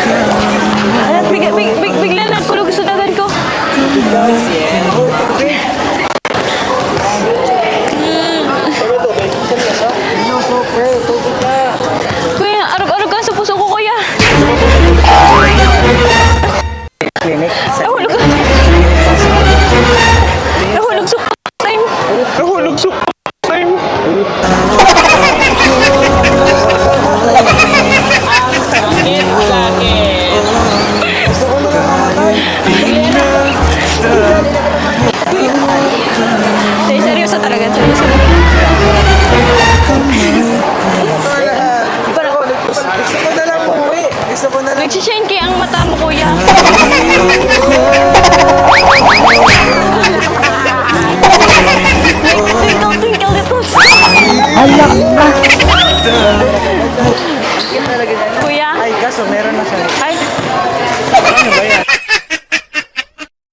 Ayan, big, big, big, bigla nagkulog sa dagan ko. Yes, yeah. Gusto ko na lang. Nagsishenke ang mata mo, kuya. Twinkle, ka. Kuya? Ay, kaso meron na siya. Ay. Ano ba yan?